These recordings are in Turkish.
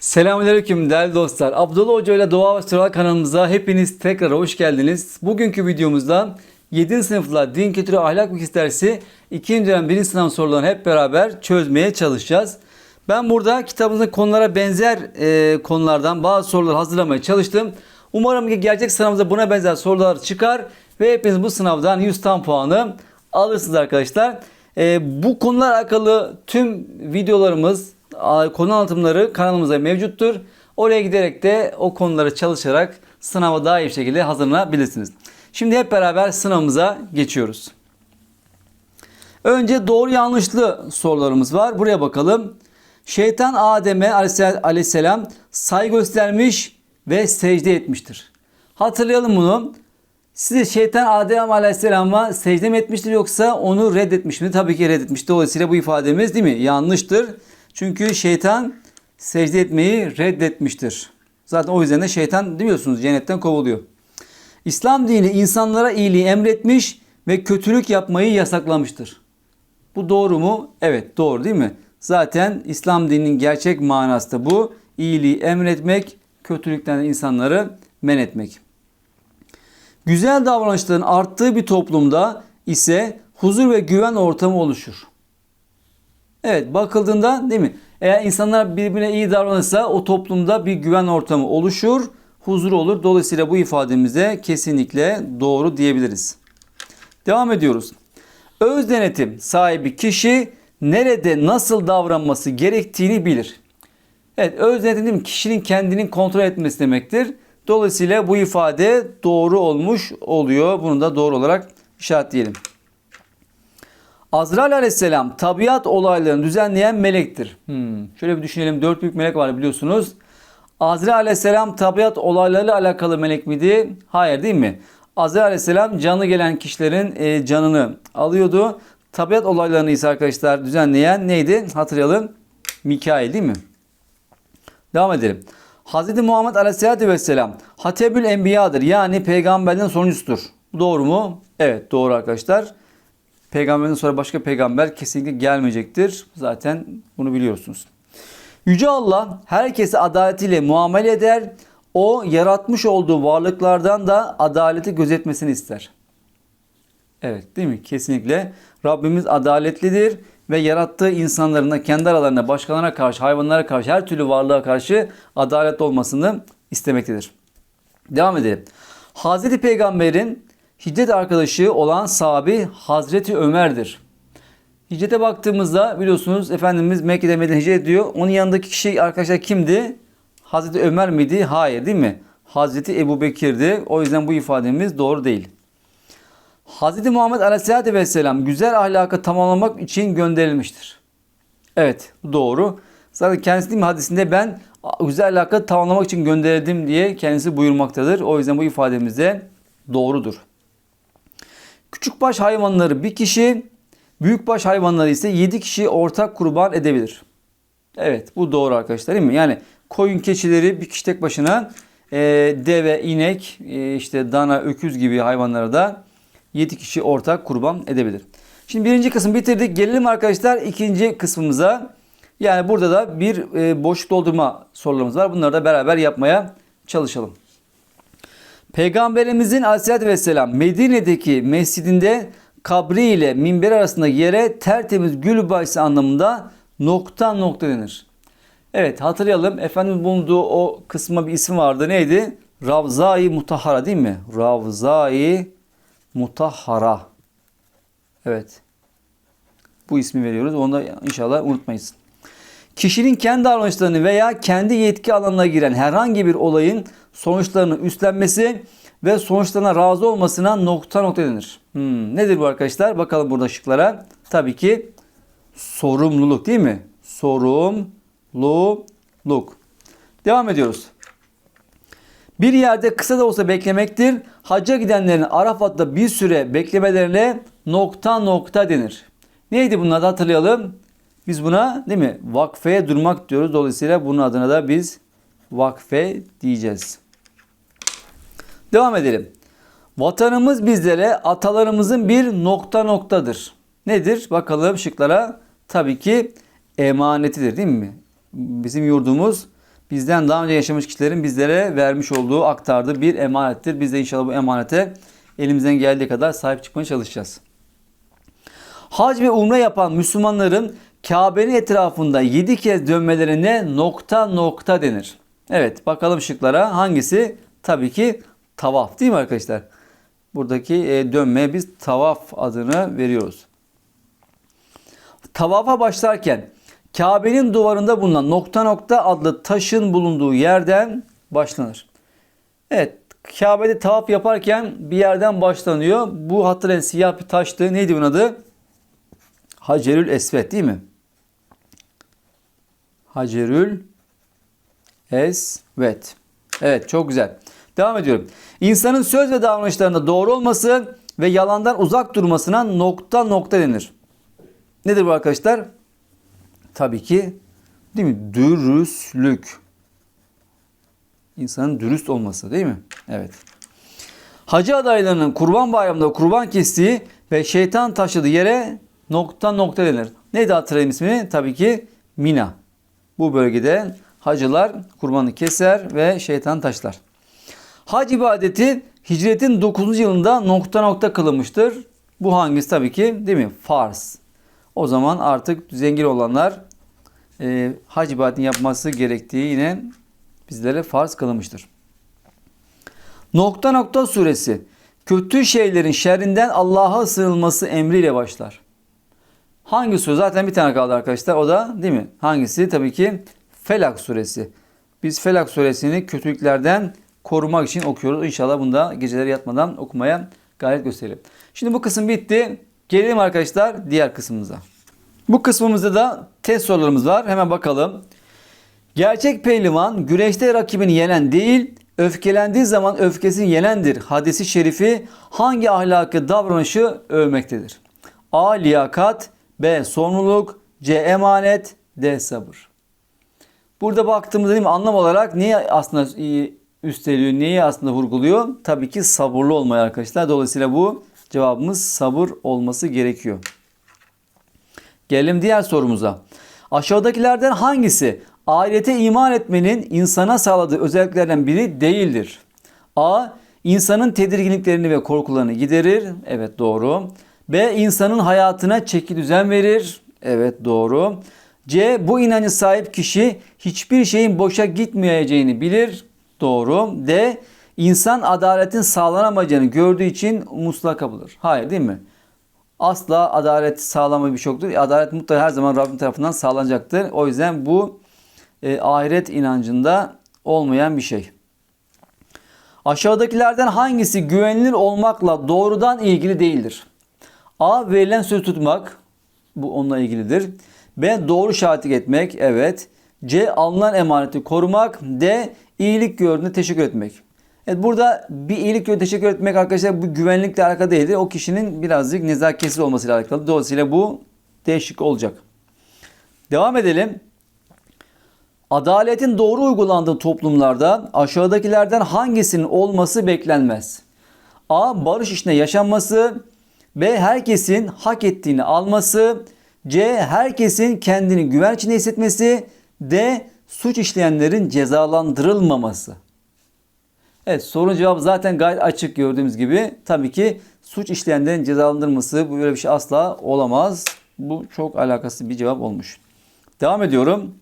Selamünaleyküm değerli dostlar. Abdullah Hoca ile Doğa ve Sıralar kanalımıza hepiniz tekrar hoş geldiniz. Bugünkü videomuzda 7. sınıflar din kültürü ahlak bilgisi dersi 2. dönem 1. sınav sorularını hep beraber çözmeye çalışacağız. Ben burada kitabımızın konulara benzer e, konulardan bazı sorular hazırlamaya çalıştım. Umarım ki gelecek sınavımızda buna benzer sorular çıkar ve hepiniz bu sınavdan 100 tam puanı alırsınız arkadaşlar. E, bu konular alakalı tüm videolarımız, konu anlatımları kanalımızda mevcuttur. Oraya giderek de o konuları çalışarak sınava daha iyi bir şekilde hazırlanabilirsiniz. Şimdi hep beraber sınavımıza geçiyoruz. Önce doğru yanlışlı sorularımız var. Buraya bakalım. Şeytan Adem'e aleyhisselam saygı göstermiş ve secde etmiştir. Hatırlayalım bunu. Size şeytan Adem Aleyhisselam'a secde mi etmiştir yoksa onu reddetmiş mi? Tabii ki reddetmiş. Dolayısıyla bu ifademiz değil mi? Yanlıştır. Çünkü şeytan secde etmeyi reddetmiştir. Zaten o yüzden de şeytan biliyorsunuz cennetten kovuluyor. İslam dini insanlara iyiliği emretmiş ve kötülük yapmayı yasaklamıştır. Bu doğru mu? Evet doğru değil mi? Zaten İslam dininin gerçek manası da bu. İyiliği emretmek, kötülükten insanları men etmek. Güzel davranışların arttığı bir toplumda ise huzur ve güven ortamı oluşur. Evet bakıldığında değil mi? Eğer insanlar birbirine iyi davranırsa o toplumda bir güven ortamı oluşur, huzur olur. Dolayısıyla bu ifademize kesinlikle doğru diyebiliriz. Devam ediyoruz. Öz denetim sahibi kişi nerede nasıl davranması gerektiğini bilir. Evet öz denetim kişinin kendini kontrol etmesi demektir. Dolayısıyla bu ifade doğru olmuş oluyor. Bunu da doğru olarak işaretleyelim. Azrail aleyhisselam tabiat olaylarını düzenleyen melektir. Hmm, Şöyle bir düşünelim. Dört büyük melek var biliyorsunuz. Azrail aleyhisselam tabiat olaylarıyla alakalı melek miydi? Hayır değil mi? Azrail aleyhisselam canı gelen kişilerin e, canını alıyordu. Tabiat olaylarını ise arkadaşlar düzenleyen neydi? Hatırlayalım. Mikail değil mi? Devam edelim. Hz. Muhammed Aleyhisselatü Vesselam Hatebül Enbiya'dır. Yani peygamberden sonuncusudur. Doğru mu? Evet doğru arkadaşlar. Peygamberden sonra başka peygamber kesinlikle gelmeyecektir. Zaten bunu biliyorsunuz. Yüce Allah herkese adaletiyle muamele eder. O yaratmış olduğu varlıklardan da adaleti gözetmesini ister. Evet değil mi? Kesinlikle. Rabbimiz adaletlidir ve yarattığı insanların da kendi aralarında başkalarına karşı, hayvanlara karşı, her türlü varlığa karşı adaletli olmasını istemektedir. Devam edelim. Hazreti Peygamber'in hicret arkadaşı olan sahabi Hazreti Ömer'dir. Hicrete baktığımızda biliyorsunuz Efendimiz Mekke'de Medine hicret ediyor. Onun yanındaki kişi arkadaşlar kimdi? Hazreti Ömer miydi? Hayır değil mi? Hazreti Ebu Bekir'di. O yüzden bu ifademiz doğru değil. Hz. Muhammed Aleyhisselatü Vesselam güzel ahlakı tamamlamak için gönderilmiştir. Evet doğru. Zaten kendisi değil mi hadisinde ben güzel ahlakı tamamlamak için gönderildim diye kendisi buyurmaktadır. O yüzden bu ifademiz de doğrudur. Küçükbaş hayvanları bir kişi, büyükbaş hayvanları ise 7 kişi ortak kurban edebilir. Evet bu doğru arkadaşlar değil mi? Yani koyun keçileri bir kişi tek başına e, deve, inek, e, işte dana, öküz gibi hayvanları da 7 kişi ortak kurban edebilir. Şimdi birinci kısmı bitirdik. Gelelim arkadaşlar ikinci kısmımıza. Yani burada da bir e, boşluk doldurma sorularımız var. Bunları da beraber yapmaya çalışalım. Peygamberimizin aleyhissalatü vesselam Medine'deki mescidinde kabri ile minber arasındaki yere tertemiz gül bahçesi anlamında nokta nokta denir. Evet hatırlayalım. Efendimiz bulunduğu o kısma bir isim vardı. Neydi? Ravza-i Mutahhara değil mi? Ravza-i Mutahhara. Evet. Bu ismi veriyoruz. Onu da inşallah unutmayız. Kişinin kendi davranışlarını veya kendi yetki alanına giren herhangi bir olayın sonuçlarını üstlenmesi ve sonuçlarına razı olmasına nokta nokta denir. Hmm, nedir bu arkadaşlar? Bakalım burada şıklara. Tabii ki sorumluluk değil mi? Sorumluluk. Devam ediyoruz. Bir yerde kısa da olsa beklemektir. Hacca gidenlerin Arafat'ta bir süre beklemelerine nokta nokta denir. Neydi bunun adı hatırlayalım. Biz buna değil mi vakfeye durmak diyoruz. Dolayısıyla bunun adına da biz vakfe diyeceğiz. Devam edelim. Vatanımız bizlere atalarımızın bir nokta noktadır. Nedir? Bakalım şıklara. Tabii ki emanetidir değil mi? Bizim yurdumuz bizden daha önce yaşamış kişilerin bizlere vermiş olduğu, aktardığı bir emanettir. Biz de inşallah bu emanete elimizden geldiği kadar sahip çıkmaya çalışacağız. Hac ve umre yapan Müslümanların Kabe'nin etrafında 7 kez dönmelerine nokta nokta denir. Evet bakalım şıklara hangisi? Tabii ki tavaf değil mi arkadaşlar? Buradaki e, dönmeye biz tavaf adını veriyoruz. Tavafa başlarken Kabe'nin duvarında bulunan nokta nokta adlı taşın bulunduğu yerden başlanır. Evet Kabe'de tavaf yaparken bir yerden başlanıyor. Bu hatırlayın siyah bir taştı. Neydi bunun adı? Hacerül Esvet değil mi? Hacerül Esvet. Evet çok güzel. Devam ediyorum. İnsanın söz ve davranışlarında doğru olması ve yalandan uzak durmasına nokta nokta denir. Nedir bu arkadaşlar? Tabii ki değil mi? Dürüstlük. İnsanın dürüst olması değil mi? Evet. Hacı adaylarının kurban bayramında kurban kestiği ve şeytan taşıdığı yere nokta nokta denir. Neydi hatırlayayım ismini? Tabii ki Mina. Bu bölgede hacılar kurbanı keser ve şeytan taşlar. Hac ibadeti hicretin 9. yılında nokta nokta kılınmıştır. Bu hangisi tabii ki değil mi? Farz. O zaman artık zengin olanlar e, hac ibadetini yapması gerektiği yine bizlere farz kılınmıştır. Nokta nokta suresi kötü şeylerin şerrinden Allah'a sığınılması emriyle başlar. Hangi sure? Zaten bir tane kaldı arkadaşlar. O da değil mi? Hangisi? Tabii ki Felak suresi. Biz Felak suresini kötülüklerden korumak için okuyoruz. İnşallah bunu da geceleri yatmadan okumaya gayret gösterelim. Şimdi bu kısım bitti. Gelelim arkadaşlar diğer kısmımıza. Bu kısmımızda da test sorularımız var. Hemen bakalım. Gerçek pehlivan güreşte rakibini yenen değil, öfkelendiği zaman öfkesini yenendir. Hadisi şerifi hangi ahlakı davranışı övmektedir? A. Liyakat B. Sorumluluk C. Emanet D. Sabır. Burada baktığımızda değil mi, anlam olarak neyi aslında üsteliyor, neyi aslında vurguluyor? Tabii ki sabırlı olmayı arkadaşlar. Dolayısıyla bu cevabımız sabır olması gerekiyor. Gelelim diğer sorumuza. Aşağıdakilerden hangisi ahirete iman etmenin insana sağladığı özelliklerden biri değildir? A. İnsanın tedirginliklerini ve korkularını giderir. Evet doğru. B. İnsanın hayatına çeki düzen verir. Evet doğru. C. Bu inancı sahip kişi hiçbir şeyin boşa gitmeyeceğini bilir. Doğru. D. İnsan adaletin sağlanamayacağını gördüğü için muslaka bulur. Hayır değil mi? Asla adalet sağlama bir şey yoktur. Adalet mutlaka her zaman Rabbim tarafından sağlanacaktır. O yüzden bu e, ahiret inancında olmayan bir şey. Aşağıdakilerden hangisi güvenilir olmakla doğrudan ilgili değildir? A. Verilen söz tutmak. Bu onunla ilgilidir. B. Doğru şahitlik etmek. Evet. C. Alınan emaneti korumak. D. İyilik gördüğünde teşekkür etmek. Evet burada bir iyilik gördüğünde teşekkür etmek arkadaşlar bu güvenlikle alakalı değildir. O kişinin birazcık nezaketsiz olmasıyla alakalı. Dolayısıyla bu değişik olacak. Devam edelim. Adaletin doğru uygulandığı toplumlarda aşağıdakilerden hangisinin olması beklenmez? A. Barış içinde yaşanması. B. Herkesin hak ettiğini alması. C. Herkesin kendini güven içinde hissetmesi. D. Suç işleyenlerin cezalandırılmaması. Evet sorunun cevabı zaten gayet açık gördüğümüz gibi. Tabii ki suç işleyenlerin cezalandırılması bu böyle bir şey asla olamaz. Bu çok alakası bir cevap olmuş. Devam ediyorum.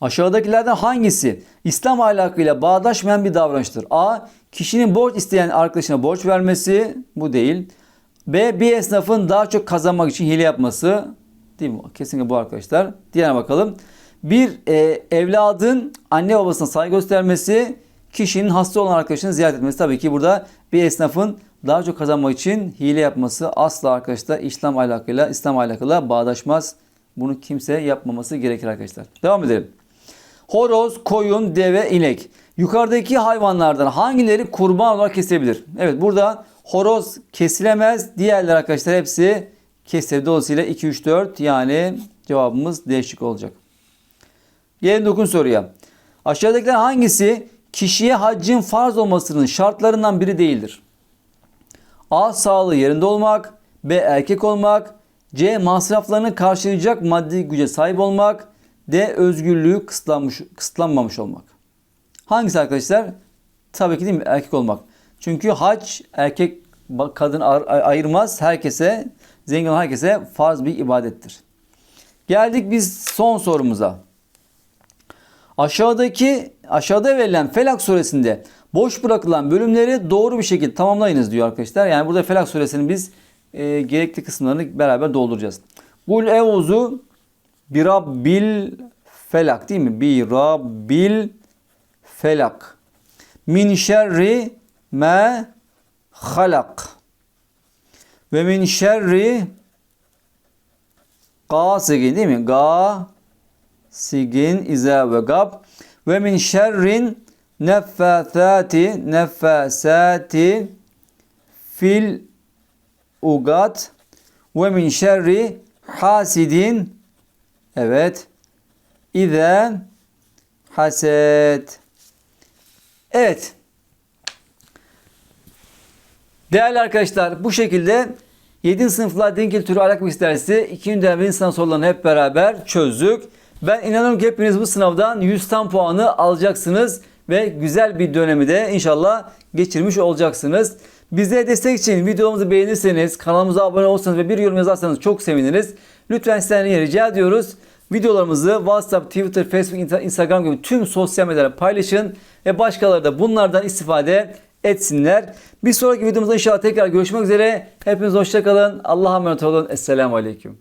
Aşağıdakilerden hangisi İslam ahlakıyla bağdaşmayan bir davranıştır? A. Kişinin borç isteyen arkadaşına borç vermesi. Bu değil. B. Bir esnafın daha çok kazanmak için hile yapması. Değil mi? Kesinlikle bu arkadaşlar. Diğerine bakalım. Bir e, evladın anne babasına saygı göstermesi. Kişinin hasta olan arkadaşını ziyaret etmesi. Tabii ki burada bir esnafın daha çok kazanmak için hile yapması asla arkadaşlar İslam ahlakıyla, İslam ahlakıyla bağdaşmaz. Bunu kimse yapmaması gerekir arkadaşlar. Devam edelim. Horoz, koyun, deve, inek. Yukarıdaki hayvanlardan hangileri kurban olarak kesilebilir? Evet burada horoz kesilemez. Diğerler arkadaşlar hepsi kesilir. Dolayısıyla 2, 3, 4 yani cevabımız değişik olacak. Gelin dokun soruya. Aşağıdakiler hangisi kişiye haccın farz olmasının şartlarından biri değildir? A. Sağlığı yerinde olmak. B. Erkek olmak. C. Masraflarını karşılayacak maddi güce sahip olmak. D. Özgürlüğü kısıtlanmış, kısıtlanmamış olmak. Hangisi arkadaşlar? Tabii ki değil mi? Erkek olmak. Çünkü hac erkek kadın ayırmaz. Herkese, zengin herkese farz bir ibadettir. Geldik biz son sorumuza. Aşağıdaki aşağıda verilen Felak suresinde boş bırakılan bölümleri doğru bir şekilde tamamlayınız diyor arkadaşlar. Yani burada Felak suresinin biz e, gerekli kısımlarını beraber dolduracağız. Kul evuzu bi rabbil felak değil mi? Bi rabbil felak. Min şerri ma halak. Ve min şerri gasigin değil mi? Gasigin iza ve gab. Ve min şerrin neffathati neffasati fil ugat ve min şerri hasidin evet ize haset evet değerli arkadaşlar bu şekilde 7. sınıflar din kültürü alakalı dersi 2. dönemin sınav sorularını hep beraber çözdük. Ben inanıyorum ki hepiniz bu sınavdan 100 tam puanı alacaksınız ve güzel bir dönemi de inşallah geçirmiş olacaksınız. Bize destek için videomuzu beğenirseniz, kanalımıza abone olursanız ve bir yorum yazarsanız çok seviniriz. Lütfen sizden rica ediyoruz. Videolarımızı WhatsApp, Twitter, Facebook, Instagram gibi tüm sosyal medyalara paylaşın ve başkaları da bunlardan istifade etsinler. Bir sonraki videomuzda inşallah tekrar görüşmek üzere. Hepiniz hoşçakalın. Allah'a emanet olun. Esselamu Aleyküm.